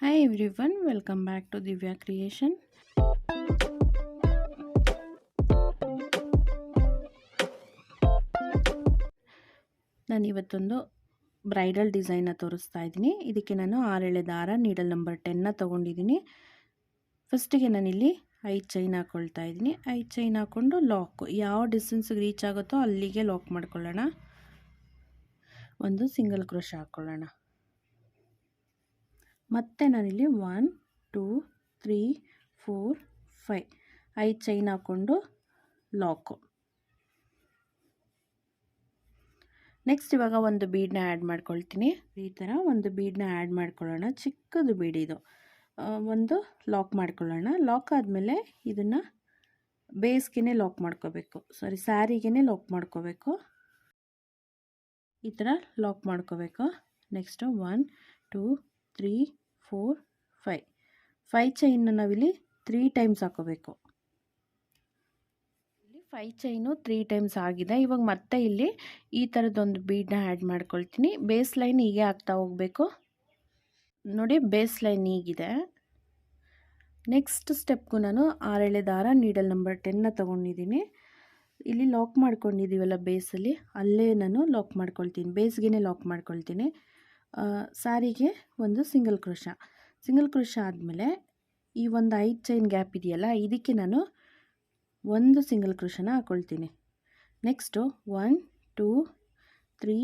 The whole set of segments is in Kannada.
Hi everyone, welcome back to Divya creation ನಾನು ಇವತ್ತೊಂದು ಬ್ರೈಡಲ್ ಡಿಸೈನ್ನ ತೋರಿಸ್ತಾ ಇದ್ದೀನಿ. ಇದಕ್ಕೆ ನಾನು ಆರೆಳೆ ದಾರ ನೀಡಲ್ ನಂಬರ್ ಟೆನ್ನ ತೊಗೊಂಡಿದ್ದೀನಿ. ಫಸ್ಟಿಗೆ ನಾನಿಲ್ಲಿ ಐದು ಚೈನ್ ಹಾಕ್ಕೊಳ್ತಾ ಇದ್ದೀನಿ. ಐದು ಚೈನ್ ಹಾಕ್ಕೊಂಡು ಲಾಕ್. ಯಾವ ಡಿಸ್ಟೆನ್ಸ್ಗೆ ರೀಚ್ ಆಗುತ್ತೋ ಅಲ್ಲಿಗೆ ಲಾಕ್ ಮಾಡ್ಕೊಳ್ಳೋಣ. ಒಂದು ಸಿಂಗಲ್ ಕ್ರೋಶ ಹಾಕ್ಕೊಳ್ಳೋಣ. ಮತ್ತು ನಾನಿಲ್ಲಿ one two three four five ಐದು ಚೈನ್ ಹಾಕ್ಕೊಂಡು ಲಾಕು ನೆಕ್ಸ್ಟ್ ಇವಾಗ ಒಂದು ಬೀಡನ್ನ ಆ್ಯಡ್ ಮಾಡ್ಕೊಳ್ತೀನಿ. ಈ ಥರ ಒಂದು ಬೀಡನ್ನ ಆ್ಯಡ್ ಮಾಡ್ಕೊಳ್ಳೋಣ. ಚಿಕ್ಕದು ಬೀಡಿದು ಒಂದು ಲಾಕ್ ಮಾಡ್ಕೊಳ್ಳೋಣ. ಲಾಕ್ ಆದಮೇಲೆ ಇದನ್ನು ಬೇಸ್ಗೆ ಲಾಕ್ ಮಾಡ್ಕೋಬೇಕು. ಸಾರಿ ಸ್ಯಾರಿಗೇ ಲಾಕ್ ಮಾಡ್ಕೋಬೇಕು. ಈ ಥರ ಲಾಕ್ ಮಾಡ್ಕೋಬೇಕು. Next one two three, four, five. Five ಚೈನ್ನ ನಾವಿಲ್ಲಿ ತ್ರೀ ಟೈಮ್ಸ್ ಹಾಕೋಬೇಕು. ಇಲ್ಲಿ ಫೈ ಚೈನು ತ್ರೀ ಟೈಮ್ಸ್ ಆಗಿದೆ. ಇವಾಗ ಮತ್ತೆ ಇಲ್ಲಿ ಈ ಥರದ್ದೊಂದು ಬೀಡನ್ನ ಆ್ಯಡ್ ಮಾಡ್ಕೊಳ್ತೀನಿ. ಬೇಸ್ ಲೈನ್ ಹೀಗೆ ಆಗ್ತಾ ಹೋಗಬೇಕು. ನೋಡಿ, ಬೇಸ್ ಲೈನ್ ಹೀಗಿದೆ. ನೆಕ್ಸ್ಟ್ ಸ್ಟೆಪ್ಗೂ ನಾನು ಆರೇಳೆ ದಾರ ನೀಡಲ್ ನಂಬರ್ ಟೆನ್ನ ತೊಗೊಂಡಿದ್ದೀನಿ. ಇಲ್ಲಿ ಲಾಕ್ ಮಾಡ್ಕೊಂಡಿದ್ದೀವಲ್ಲ ಬೇಸಲ್ಲಿ, ಅಲ್ಲೇ ನಾನು ಲಾಕ್ ಮಾಡ್ಕೊಳ್ತೀನಿ. ಬೇಸ್ಗೆ ಲಾಕ್ ಮಾಡ್ಕೊಳ್ತೀನಿ. ಸ್ಯಾರಿಗೆ ಒಂದು ಸಿಂಗಲ್ ಕ್ರೋಶ ಸಿಂಗಲ್ ಕ್ರೋಶ ಆದಮೇಲೆ ಈ ಒಂದು ಐದು ಚೈನ್ ಗ್ಯಾಪ್ ಇದೆಯಲ್ಲ, ಇದಕ್ಕೆ ನಾನು ಒಂದು ಸಿಂಗಲ್ ಕ್ರೋಶನ ಹಾಕ್ಕೊಳ್ತೀನಿ next one two three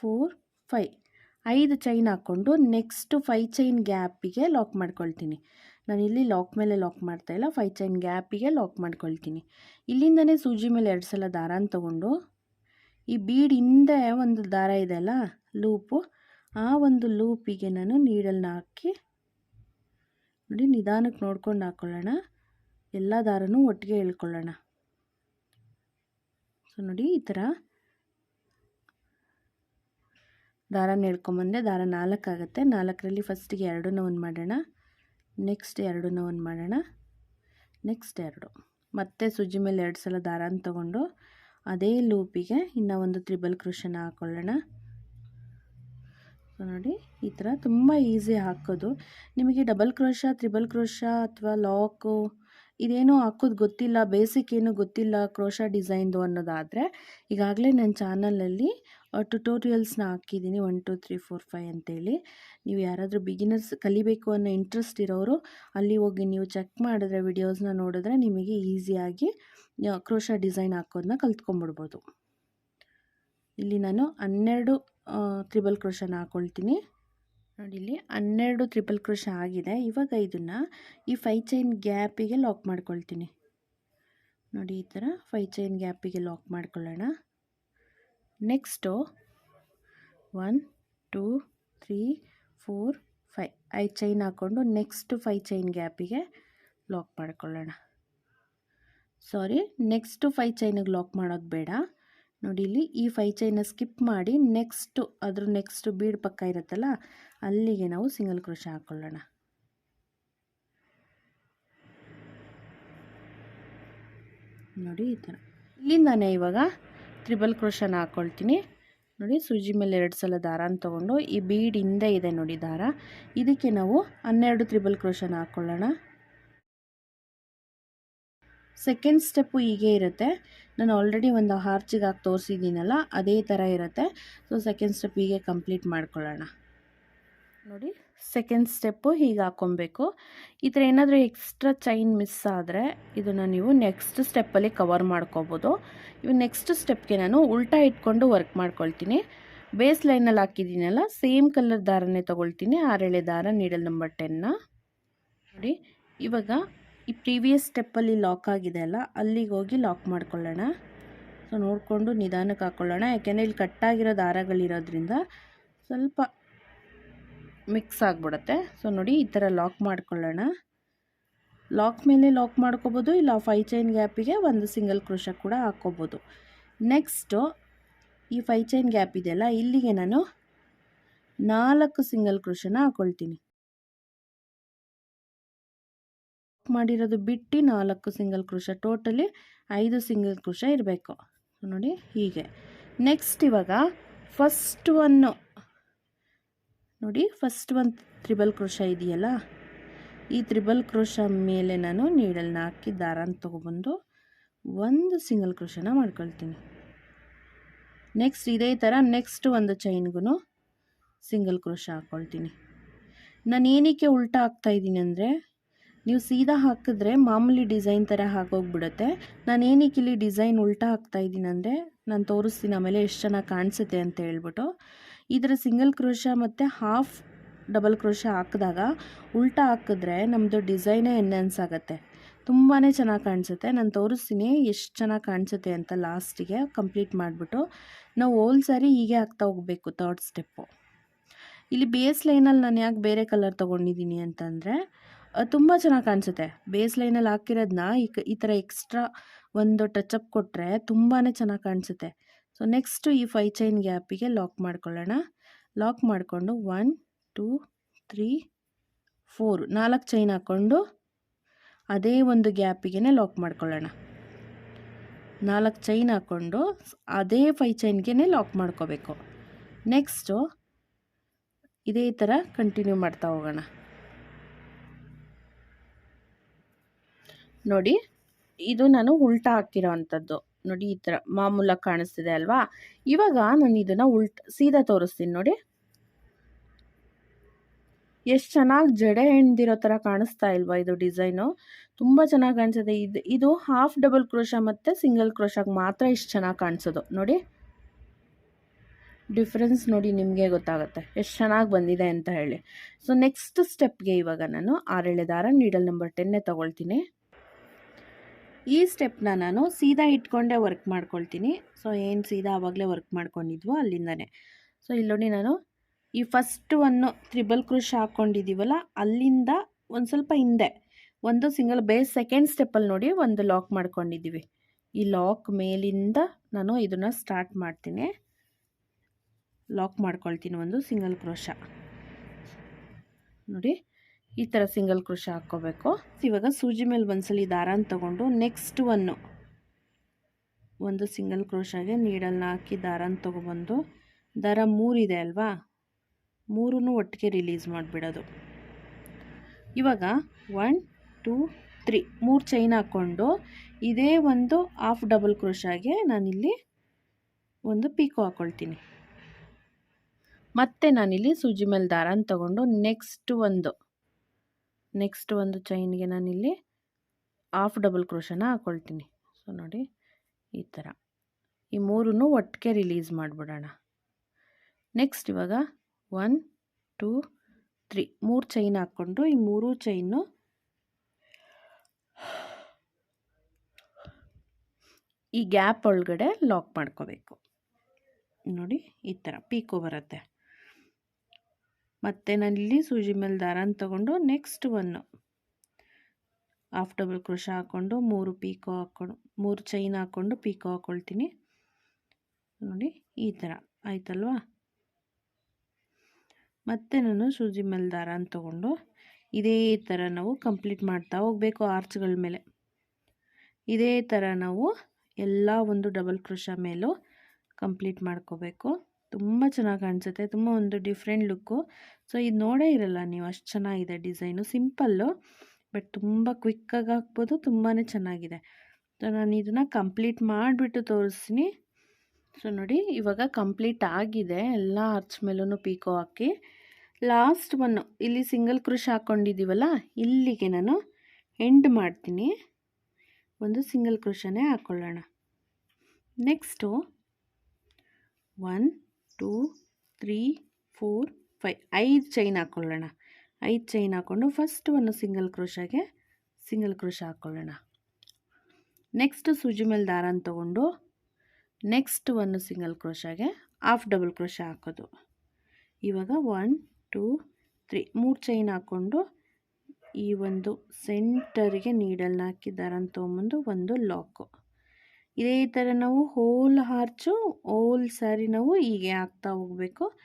four five ಐದು ಚೈನ್ ಹಾಕ್ಕೊಂಡು ನೆಕ್ಸ್ಟು ಫೈ ಚೈನ್ ಗ್ಯಾಪಿಗೆ ಲಾಕ್ ಮಾಡ್ಕೊಳ್ತೀನಿ. ನಾನು ಇಲ್ಲಿ ಲಾಕ್ ಮೇಲೆ ಲಾಕ್ ಮಾಡ್ತಾ ಇಲ್ಲ ಫೈ ಚೈನ್ ಗ್ಯಾಪಿಗೆ ಲಾಕ್ ಮಾಡ್ಕೊಳ್ತೀನಿ. ಇಲ್ಲಿಂದನೇ ಸೂಜಿ ಮೇಲೆ ಎರಡು ಸಲ ದಾರಾನ ತೊಗೊಂಡು, ಈ ಬೀಡ್ ಹಿಂದೆ ಒಂದು ದಾರ ಇದೆ ಅಲ್ಲ ಲೂಪು ಆ ಒಂದು ಲೂಪಿಗೆ ನಾನು ನೀಡಲ್ನ ಹಾಕಿ ನೋಡಿ ನಿಧಾನಕ್ಕೆ ನೋಡ್ಕೊಂಡು ಹಾಕ್ಕೊಳ್ಳೋಣ ಎಲ್ಲ ದಾರನೂ ಒಟ್ಟಿಗೆ ಹೇಳ್ಕೊಳ್ಳೋಣ ಸೊ ನೋಡಿ ಈ ಥರ ದಾರನ ಹೇಳ್ಕೊಂಬಂದೆ ದಾರ ನಾಲ್ಕಾಗುತ್ತೆ ನಾಲ್ಕರಲ್ಲಿ ಫಸ್ಟಿಗೆ ಎರಡನ್ನ ಒಂದು ಮಾಡೋಣ. ನೆಕ್ಸ್ಟ್ ಎರಡನ್ನ ಒಂದು ಮಾಡೋಣ. ನೆಕ್ಸ್ಟ್ ಎರಡು. ಮತ್ತೆ ಸುಜಿ ಮೇಲೆ ಎರಡು ಸಲ ದಾರನ ತೊಗೊಂಡು, ಅದೇ ಲೂಪಿಗೆ ಇನ್ನೂ ಒಂದು ತ್ರಿಬಲ್ ಕ್ರೋಶನ ಹಾಕ್ಕೊಳ್ಳೋಣ ಸೊ ನೋಡಿ, ಈ ಥರ ತುಂಬ ಈಸಿ ಹಾಕೋದು. ನಿಮಗೆ ಡಬಲ್ ಕ್ರೋಶ ತ್ರಿಬಲ್ ಕ್ರೋಶ ಅಥವಾ ಲಾಕು ಇದೇನೋ ಹಾಕೋದು ಗೊತ್ತಿಲ್ಲ ಬೇಸಿಕ್ ಏನು ಗೊತ್ತಿಲ್ಲ ಕ್ರೋಶ ಡಿಸೈನ್ದು ಅನ್ನೋದಾದರೆ, ಈಗಾಗಲೇ ನನ್ನ ಚಾನಲಲ್ಲಿ ಟ್ಯುಟೋರಿಯಲ್ಸ್ನ ಹಾಕಿದ್ದೀನಿ one two three four five ಅಂತೇಳಿ. ನೀವು ಯಾರಾದರೂ ಬಿಗಿನರ್ಸ್ ಕಲಿಬೇಕು ಅನ್ನೋ ಇಂಟ್ರೆಸ್ಟ್ ಇರೋರು, ಅಲ್ಲಿ ಹೋಗಿ ನೀವು ಚೆಕ್ ಮಾಡಿದ್ರೆ ವಿಡಿಯೋಸ್ನ ನೋಡಿದ್ರೆ ನಿಮಗೆ ಈಸಿಯಾಗಿ ಕ್ರೋಶ ಡಿಸೈನ್ ಹಾಕೋದನ್ನ ಕಲ್ತ್ಕೊಂಬಿಡ್ಬೋದು ಇಲ್ಲಿ ನಾನು ಹನ್ನೆರಡು ತ್ರಿಬಲ್ ಕ್ರೋಶನ ಹಾಕ್ಕೊಳ್ತೀನಿ ನೋಡಿ ಇಲ್ಲಿ ಹನ್ನೆರಡು ತ್ರಿಬಲ್ ಕ್ರೋಶ ಆಗಿದೆ. ಇವಾಗ ಇದನ್ನು ಈ ಫೈ ಚೈನ್ ಗ್ಯಾಪಿಗೆ ಲಾಕ್ ಮಾಡ್ಕೊಳ್ತೀನಿ. ನೋಡಿ ಈ ಥರ ಫೈ ಚೈನ್ ಗ್ಯಾಪಿಗೆ ಲಾಕ್ ಮಾಡ್ಕೊಳ್ಳೋಣ. Next one two three four five ಐದು ಚೈನ್ ಹಾಕ್ಕೊಂಡು ನೆಕ್ಸ್ಟ್ ಫೈ ಚೈನ್ ಗ್ಯಾಪಿಗೆ ಲಾಕ್ ಮಾಡ್ಕೊಳ್ಳೋಣ. ಸಾರಿ ನೆಕ್ಸ್ಟು ಫೈ ಚೈನಿಗೆ ಲಾಕ್ ಮಾಡೋದು ಬೇಡ. ನೋಡಿ ಇಲ್ಲಿ ಈ ಫೈ ಚೈನ ಸ್ಕಿಪ್ ಮಾಡಿ ನೆಕ್ಸ್ಟು ಅದ್ರ ನೆಕ್ಸ್ಟ್ ಬೀಡ್ ಪಕ್ಕ ಇರುತ್ತಲ್ಲ, ಅಲ್ಲಿಗೆ ನಾವು ಸಿಂಗಲ್ ಕ್ರೋಶ ಹಾಕ್ಕೊಳ್ಳೋಣ ನೋಡಿ ಈ ಥರ. ಇಲ್ಲಿಂದಾನೆ ಇವಾಗ ತ್ರಿಬಲ್ ಕ್ರೋಶನ ಹಾಕ್ಕೊಳ್ತೀನಿ ನೋಡಿ ಸೂಜಿ ಮೇಲೆ ಎರಡು ಸಲ ದಾರನ ತೊಗೊಂಡು ಈ ಬೀಡ್ ಹಿಂದೆ ಇದೆ ನೋಡಿ ದಾರ. ಇದಕ್ಕೆ ನಾವು ಹನ್ನೆರಡು ತ್ರಿಬಲ್ ಕ್ರೋಶನ ಹಾಕ್ಕೊಳ್ಳೋಣ ಸೆಕೆಂಡ್ ಸ್ಟೆಪ್ಪು ಹೀಗೆ ಇರುತ್ತೆ. ನಾನು ಆಲ್ರೆಡಿ ಒಂದು ಹಾರ್ಚಿಗೆ ಹಾಕಿ ತೋರಿಸಿದ್ದೀನಲ್ಲ, ಅದೇ ಥರ ಇರುತ್ತೆ. ಸೊ ಸೆಕೆಂಡ್ ಸ್ಟೆಪ್ ಹೀಗೆ ಕಂಪ್ಲೀಟ್ ಮಾಡ್ಕೊಳ್ಳೋಣ. ನೋಡಿ ಸೆಕೆಂಡ್ ಸ್ಟೆಪ್ಪು ಹೀಗೆ ಹಾಕ್ಕೊಬೇಕು. ಈ ಥರ ಏನಾದರೂ ಎಕ್ಸ್ಟ್ರಾ ಚೈನ್ ಮಿಸ್ ಆದರೆ ಇದನ್ನು ನೀವು ನೆಕ್ಸ್ಟ್ ಸ್ಟೆಪ್ಪಲ್ಲಿ ಕವರ್ ಮಾಡ್ಕೋಬೋದು. ಇವು ನೆಕ್ಸ್ಟ್ ಸ್ಟೆಪ್ಗೆ ನಾನು ಉಲ್ಟಾ ಇಟ್ಕೊಂಡು ವರ್ಕ್ ಮಾಡ್ಕೊಳ್ತೀನಿ. ಬೇಸ್ ಲೈನಲ್ಲಿ ಹಾಕಿದ್ದೀನಲ್ಲ ಸೇಮ್ ಕಲರ್ ದಾರನೇ ತೊಗೊಳ್ತೀನಿ ಆರೆಳೆ ದಾರ ನೀಡಲ್ ನಂಬರ್ ಟೆನ್ನ ನೋಡಿ, ಇವಾಗ ಈ ಪ್ರೀವಿಯಸ್ ಸ್ಟೆಪ್ಪಲ್ಲಿ ಲಾಕ್ ಆಗಿದೆ ಅಲ್ಲ, ಅಲ್ಲಿಗೆ ಹೋಗಿ ಲಾಕ್ ಮಾಡ್ಕೊಳ್ಳೋಣ. ಸೊ, ನೋಡಿಕೊಂಡು ನಿಧಾನಕ್ಕೆ ಹಾಕ್ಕೊಳ್ಳೋಣ ಯಾಕೆಂದರೆ ಇಲ್ಲಿ ಕಟ್ಟಾಗಿರೋ ದಾರಗಳಿರೋದ್ರಿಂದ ಸ್ವಲ್ಪ ಮಿಕ್ಸ್ ಆಗಿಬಿಡುತ್ತೆ. ಸೊ, ನೋಡಿ, ಈ ಥರ ಲಾಕ್ ಮಾಡ್ಕೊಳ್ಳೋಣ. ಲಾಕ್ ಮೇಲೆ ಲಾಕ್ ಮಾಡ್ಕೋಬೋದು, ಇಲ್ಲ ಫೈ ಚೈನ್ ಗ್ಯಾಪಿಗೆ ಒಂದು ಸಿಂಗಲ್ ಕ್ರೋಶ ಕೂಡ ಹಾಕ್ಕೋಬೋದು. ನೆಕ್ಸ್ಟು, ಈ ಫೈ ಚೈನ್ ಗ್ಯಾಪ್ ಇದೆಯಲ್ಲ, ಇಲ್ಲಿಗೆ ನಾನು ನಾಲ್ಕು ಸಿಂಗಲ್ ಕ್ರೋಶನ ಹಾಕ್ಕೊಳ್ತೀನಿ ಮಾಡಿರೋದು ಬಿಟ್ಟು ನಾಲ್ಕು ಸಿಂಗಲ್ ಕ್ರೋಶ, ಟೋಟಲಿ ಐದು ಸಿಂಗಲ್ ಕ್ರೋಶ ಇರಬೇಕು. ನೋಡಿ ಹೀಗೆ. ನೆಕ್ಸ್ಟ್ ಇವಾಗ ಫಸ್ಟ್ ಒನ್ನು ನೋಡಿ ಫಸ್ಟ್ ಒಂದು ತ್ರಿಬಲ್ ಕ್ರೋಶ ಇದೆಯಲ್ಲ, ಈ ತ್ರಿಬಲ್ ಕ್ರೋಶ ಮೇಲೆ ನಾನು ನೀಡಲ್ನ ಹಾಕಿ ದಾರನ ತೊಗೊಬಂದು ಒಂದು ಸಿಂಗಲ್ ಕ್ರೋಶನ ಮಾಡ್ಕೊಳ್ತೀನಿ. ನೆಕ್ಸ್ಟ್ ಇದೇ ಥರ ನೆಕ್ಸ್ಟ್ ಒಂದು ಚೈನ್ಗೂ ಸಿಂಗಲ್ ಕ್ರೋಶ ಹಾಕ್ಕೊಳ್ತೀನಿ ನಾನು ಏನಕ್ಕೆ ಉಲ್ಟಾ ಹಾಕ್ತಾಯಿದ್ದೀನಿ ಅಂದರೆ ನೀವು ಸೀದಾ ಹಾಕಿದ್ರೆ ಮಾಮೂಲಿ ಡಿಸೈನ್ ಥರ ಹಾಕೋಗ್ಬಿಡುತ್ತೆ ನಾನು ಏನಕ್ಕೆ ಇಲ್ಲಿ ಡಿಸೈನ್ ಉಲ್ಟಾ ಹಾಕ್ತಾ ಅಂದರೆ ನಾನು ತೋರಿಸ್ತೀನಿ ಆಮೇಲೆ ಎಷ್ಟು ಚೆನ್ನಾಗಿ ಕಾಣಿಸುತ್ತೆ ಅಂತ ಹೇಳ್ಬಿಟ್ಟು. ಇದರ ಸಿಂಗಲ್ ಕ್ರೋಶ ಮತ್ತು ಹಾಫ್ ಡಬಲ್ ಕ್ರೋಶ ಹಾಕಿದಾಗ ಉಲ್ಟಾ ಹಾಕಿದ್ರೆ ನಮ್ಮದು ಡಿಸೈನೇ ಎನ್ಹೆನ್ಸ್ ಆಗುತ್ತೆ. ತುಂಬಾ ಚೆನ್ನಾಗಿ ಕಾಣಿಸುತ್ತೆ. ನಾನು ತೋರಿಸ್ತೀನಿ ಎಷ್ಟು ಚೆನ್ನಾಗಿ ಕಾಣಿಸುತ್ತೆ ಅಂತ ಲಾಸ್ಟಿಗೆ ಕಂಪ್ಲೀಟ್ ಮಾಡಿಬಿಟ್ಟು. ನಾವು ಹೋಲ್ ಸಾರಿ ಹೀಗೆ ಹಾಕ್ತಾ ಹೋಗಬೇಕು ತರ್ಡ್ ಸ್ಟೆಪ್ಪು. ಇಲ್ಲಿ ಬೇಸ್ ಲೈನಲ್ಲಿ ನಾನು ಯಾಕೆ ಬೇರೆ ಕಲರ್ ತೊಗೊಂಡಿದ್ದೀನಿ ಅಂತಂದರೆ ತುಂಬ ಚೆನ್ನಾಗಿ ಕಾಣಿಸುತ್ತೆ. ಬೇಸ್ ಲೈನಲ್ಲಿ ಹಾಕಿರೋದನ್ನ ಈ ಈ ಥರ ಎಕ್ಸ್ಟ್ರಾ ಒಂದು ಟಚಪ್ ಕೊಟ್ಟರೆ ತುಂಬಾ ಚೆನ್ನಾಗಿ ಕಾಣಿಸುತ್ತೆ. ಸೊ, ನೆಕ್ಸ್ಟು ಈ ಫೈ ಚೈನ್ ಗ್ಯಾಪಿಗೆ ಲಾಕ್ ಮಾಡ್ಕೊಳ್ಳೋಣ. ಲಾಕ್ ಮಾಡಿಕೊಂಡು ಒನ್, ಟೂ, ತ್ರೀ, ಫೋರ್ ನಾಲ್ಕು ಚೈನ್ ಹಾಕ್ಕೊಂಡು ಅದೇ ಒಂದು ಗ್ಯಾಪಿಗೆ ಲಾಕ್ ಮಾಡ್ಕೊಳ್ಳೋಣ. ನಾಲ್ಕು ಚೈನ್ ಹಾಕ್ಕೊಂಡು ಅದೇ ಫೈ ಚೈನ್ಗೆ ಲಾಕ್ ಮಾಡ್ಕೋಬೇಕು. ನೆಕ್ಸ್ಟು ಇದೇ ಥರ ಕಂಟಿನ್ಯೂ ಮಾಡ್ತಾ ಹೋಗೋಣ. ನೋಡಿ, ಇದು ನಾನು ಉಲ್ಟಾ ಹಾಕಿರೋ ಅಂಥದ್ದು ನೋಡಿ, ಈ ಥರ ಮಾಮೂಲಾಗಿ ಕಾಣಿಸ್ತಿದೆ ಅಲ್ವಾ? ಇವಾಗ ನಾನು ಇದನ್ನು ಉಲ್ಟ, ಸೀದಾ ತೋರಿಸ್ತೀನಿ ನೋಡಿ. ಎಷ್ಟು ಚೆನ್ನಾಗಿ ಜಡೆ ಹೆಣ್ದಿರೋ ಥರ ಕಾಣಿಸ್ತಾ ಇಲ್ವಾ ಇದು ಡಿಸೈನು? ತುಂಬ ಚೆನ್ನಾಗಿ ಕಾಣಿಸುತ್ತೆ ಇದು ಇದು ಹಾಫ್ ಡಬಲ್ ಕ್ರೋಶ ಮತ್ತು ಸಿಂಗಲ್ ಕ್ರೋಶಾಗಿ ಮಾತ್ರ ಇಷ್ಟು ಚೆನ್ನಾಗಿ ಕಾಣಿಸೋದು. ನೋಡಿ. ಡಿಫ್ರೆನ್ಸ್ ನೋಡಿ ನಿಮಗೆ ಗೊತ್ತಾಗುತ್ತೆ. ಎಷ್ಟು ಚೆನ್ನಾಗಿ ಬಂದಿದೆ ಅಂತ ಹೇಳಿ. ಸೊ ನೆಕ್ಸ್ಟ್ ಸ್ಟೆಪ್ಗೆ ಇವಾಗ ನಾನು ಆರೇಳೆ ದಾರ ನೀಡಲ್ ನಂಬರ್ ಟೆನ್ನೇ ತೊಗೊಳ್ತೀನಿ. ಈ ಸ್ಟೆಪ್ನ ನಾನು ಸೀದಾ ಇಟ್ಕೊಂಡೇ ವರ್ಕ್ ಮಾಡ್ಕೊಳ್ತೀನಿ. ಸೊ ಏನು ಸೀದಾ ಆವಾಗಲೇ ವರ್ಕ್ ಮಾಡ್ಕೊಂಡಿದ್ವೋ ಅಲ್ಲಿಂದನೇ. ಸೊ ಇಲ್ಲಿ ನಾನು ಈ ಫಸ್ಟ್ ಒಂದು ತ್ರಿಬಲ್ ಕ್ರೂಶ್ ಹಾಕ್ಕೊಂಡಿದ್ದೀವಲ್ಲ ಅಲ್ಲಿಂದ ಒಂದು ಸ್ವಲ್ಪ ಹಿಂದೆ, ಒಂದು ಸಿಂಗಲ್ ಬೇಸ್ ಸೆಕೆಂಡ್ ಸ್ಟೆಪ್ಪಲ್ಲಿ ನೋಡಿ ಒಂದು ಲಾಕ್ ಮಾಡ್ಕೊಂಡಿದ್ದೀವಿ ಈ ಲಾಕ್ ಮೇಲಿಂದ ನಾನು ಇದನ್ನು ಸ್ಟಾರ್ಟ್ ಮಾಡ್ತೀನಿ. ಲಾಕ್ ಮಾಡ್ಕೊಳ್ತೀನಿ ಒಂದು ಸಿಂಗಲ್ ಕ್ರೋಶ ನೋಡಿ ಈ ಥರ ಸಿಂಗಲ್ ಕ್ರೋಶ ಹಾಕ್ಕೋಬೇಕು. ಇವಾಗ ಸೂಜಿ ಮೇಲೆ ಒಂದ್ಸಲಿ ದಾರನ ತೊಗೊಂಡು ನೆಕ್ಸ್ಟ್ ಒನ್ನು ಒಂದು ಸಿಂಗಲ್ ಕ್ರೋಶಾಗೆ ನೀಡಲ್ನ ಹಾಕಿ ದಾರಾನ ತೊಗೊಬಂದು. ದಾರ ಮೂರಿದೆ ಅಲ್ವಾ? ಮೂರೂ ಒಟ್ಟಿಗೆ ರಿಲೀಸ್ ಮಾಡಿಬಿಡೋದು. ಇವಾಗ ಒನ್ ಟೂ ತ್ರೀ ಮೂರು ಚೈನ್ ಹಾಕ್ಕೊಂಡು ಇದೇ ಒಂದು ಹಾಫ್ ಡಬಲ್ ಕ್ರೋಶಾಗೆ ನಾನಿಲ್ಲಿ ಒಂದು ಪೀಕೋ ಹಾಕ್ಕೊಳ್ತೀನಿ ಮತ್ತು ನಾನಿಲ್ಲಿ ಸೂಜಿ ಮೇಲೆ ದಾರನ ತಗೊಂಡು ನೆಕ್ಸ್ಟ್ ಒಂದು ನೆಕ್ಸ್ಟ್ ಒಂದು ಚೈನ್ಗೆ ನಾನಿಲ್ಲಿ ಹಾಫ್ ಡಬಲ್ ಕ್ರೋಶನ ಹಾಕ್ಕೊಳ್ತೀನಿ ಸೊ ನೋಡಿ ಈ ಥರ ಈ ಮೂರೂ ಒಟ್ಟಿಗೆ ರಿಲೀಸ್ ಮಾಡಿಬಿಡೋಣ. ನೆಕ್ಸ್ಟ್ ಇವಾಗ ಒನ್ ಟೂ ತ್ರೀ ಮೂರು ಚೈನ್ ಹಾಕ್ಕೊಂಡು ಈ ಮೂರು ಚೈನು ಈ ಗ್ಯಾಪ್ ಒಳಗಡೆ ಲಾಕ್ ಮಾಡ್ಕೋಬೇಕು. ನೋಡಿ ಈ ಥರ ಪೀಕೋ ಬರುತ್ತೆ. ಮತ್ತು ನಾನಿಲ್ಲಿ ಸೂಜಿ ಮೇಲೆ ದಾರಾನ ತಗೊಂಡು next one half double crochet ಹಾಕ್ಕೊಂಡು ಮೂರು ಪೀಕೋ ಹಾಕ್ಕೊಂಡು ಮೂರು ಚೈನ್ ಹಾಕ್ಕೊಂಡು ಪೀಕೋ ಹಾಕ್ಕೊಳ್ತೀನಿ ನೋಡಿ, ಈ ಥರ ಆಯ್ತಲ್ವಾ? ಮತ್ತೆ ನಾನು ಸೂಜಿ ಮೇಲೆ ದಾರಾನ ತಗೊಂಡು ಇದೇ ಥರ ನಾವು ಕಂಪ್ಲೀಟ್ ಮಾಡ್ತಾ ಹೋಗಬೇಕು ಆರ್ಚ್ಗಳ ಮೇಲೆ. ಇದೇ ಥರ ನಾವು ಎಲ್ಲ ಒಂದು ಡಬಲ್ ಕ್ರೋಶ ಮೇಲೂ ಕಂಪ್ಲೀಟ್ ಮಾಡ್ಕೋಬೇಕು. ತುಂಬ ಚೆನ್ನಾಗಿ ಕಾಣಿಸುತ್ತೆ, ತುಂಬ ಒಂದು ಡಿಫ್ರೆಂಟ್ ಲುಕ್ಕು. ಸೊ ಇದು ನೋಡೇ ಇರಲ್ಲ ನೀವು ಅಷ್ಟು ಚೆನ್ನಾಗಿದೆ ಡಿಸೈನು, ಸಿಂಪಲ್ಲು, ಬಟ್ ತುಂಬ ಕ್ವಿಕ್ಕಾಗಿ ಹಾಕ್ಬೋದು ತುಂಬಾ ಚೆನ್ನಾಗಿದೆ. ಸೊ ನಾನು ಇದನ್ನು ಕಂಪ್ಲೀಟ್ ಮಾಡಿಬಿಟ್ಟು ತೋರಿಸ್ತೀನಿ. ಸೊ ನೋಡಿ, ಇವಾಗ ಕಂಪ್ಲೀಟ್ ಆಗಿದೆ, ಎಲ್ಲ ಅರ್ಚ್ ಮೇಲೂ ಪೀಕೋ ಹಾಕಿ. ಲಾಸ್ಟ್ ಒನ್ನು ಇಲ್ಲಿ ಸಿಂಗಲ್ ಕ್ರೂಶ್ ಹಾಕ್ಕೊಂಡಿದ್ದೀವಲ್ಲ ಇಲ್ಲಿಗೆ ನಾನು ಎಂಡ್ ಮಾಡ್ತೀನಿ. ಒಂದು ಸಿಂಗಲ್ ಕ್ರೋಶನೇ ಹಾಕ್ಕೊಳ್ಳೋಣ next, one two, three, four five ಐದು ಚೈನ್ ಹಾಕ್ಕೊಳ್ಳೋಣ ಐದು ಚೈನ್ ಹಾಕ್ಕೊಂಡು ಫಸ್ಟ್ ಒಂದು ಸಿಂಗಲ್ ಕ್ರೋಶಾಗೆ ಸಿಂಗಲ್ ಕ್ರೋಶ ಹಾಕ್ಕೊಳ್ಳೋಣ ನೆಕ್ಸ್ಟ್ ಸೂಜಿ ಮೇಲೆ ದಾರನ ತೊಗೊಂಡು ನೆಕ್ಸ್ಟ್ ಒಂದು ಸಿಂಗಲ್ ಕ್ರೋಶಾಗೆ ಹಾಫ್ ಡಬಲ್ ಕ್ರೋಶ ಹಾಕೋದು. ಇವಾಗ ಒನ್ ಟೂ ತ್ರೀ ಮೂರು ಚೈನ್ ಹಾಕ್ಕೊಂಡು ಈ ಒಂದು ಸೆಂಟರಿಗೆ ನೀಡಲ್ನ ಹಾಕಿ ದಾರಾನ ಒಂದು ಲಾಕು ಇದೇ ಥರ ನಾವು ಹೋಲ್ ಹಾರ್ಚು, ಹೋಲ್ ಸ್ಯಾರಿ ನಾವು ಹೀಗೆ ಹಾಕ್ತಾ ಹೋಗಬೇಕು.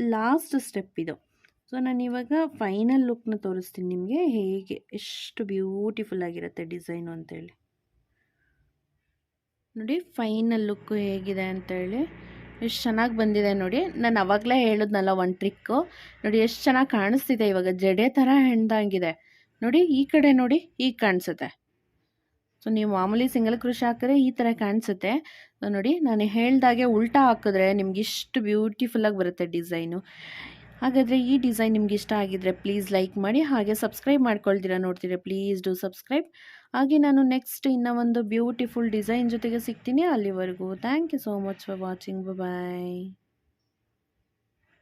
ಲಾಸ್ಟ್ ಸ್ಟೆಪ್ ಇದು. ಸೊ, ನಾನು ಇವಾಗ ಫೈನಲ್ ಲುಕ್ನ ತೋರಿಸ್ತೀನಿ ನಿಮಗೆ ಹೇಗೆ, ಎಷ್ಟು ಬ್ಯೂಟಿಫುಲ್ ಆಗಿರುತ್ತೆ ಡಿಸೈನು ಅಂತೇಳಿ. ನೋಡಿ ಫೈನಲ್ ಲುಕ್ಕು ಹೇಗಿದೆ ಅಂತೇಳಿ. ಎಷ್ಟು ಚೆನ್ನಾಗಿ ಬಂದಿದೆ ನೋಡಿ. ನಾನು ಅವಾಗಲೇ ಹೇಳಿದ್ನಲ್ಲ ಒಂದು ಟ್ರಿಕ್ಕು. ನೋಡಿ ಎಷ್ಟು ಚೆನ್ನಾಗಿ ಕಾಣಿಸ್ತಿದೆ ಇವಾಗ. ಜಡೆ ಥರ ಹೆಣ್ದಂಗಿದೆ. ನೋಡಿ ಈ ಕಡೆ ನೋಡಿ ಈಗ ಕಾಣಿಸುತ್ತೆ. ಸೊ ನೀವು ಮಾಮೂಲಿ ಸಿಂಗಲ್ ಕ್ರೋಶ ಹಾಕಿದ್ರೆ ಈ ಥರ ಕಾಣಿಸುತ್ತೆ. ನೋಡಿ, ನಾನು ಹೇಳ್ದಾಗೆ ಉಲ್ಟಾ ಹಾಕಿದ್ರೆ ನಿಮ್ಗೆ ಇಷ್ಟು ಬ್ಯೂಟಿಫುಲ್ಲಾಗಿ ಬರುತ್ತೆ ಡಿಸೈನು ಹಾಗಾದರೆ ಈ ಡಿಸೈನ್ ನಿಮ್ಗೆ ಇಷ್ಟ ಆಗಿದ್ರೆ ಪ್ಲೀಸ್ ಲೈಕ್ ಮಾಡಿ, ಹಾಗೆ ಸಬ್ಸ್ಕ್ರೈಬ್ ಮಾಡ್ಕೊಳ್ತೀರಾ ನೋಡ್ತೀರಾ ಪ್ಲೀಸ್ ಡೂ ಸಬ್ಸ್ಕ್ರೈಬ್ ಹಾಗೆ ನಾನು ನೆಕ್ಸ್ಟ್ ಇನ್ನೂ ಒಂದು ಬ್ಯೂಟಿಫುಲ್ ಡಿಸೈನ್ ಜೊತೆಗೆ ಸಿಗ್ತೀನಿ ಅಲ್ಲಿವರೆಗೂ. Thank you so much for watching bye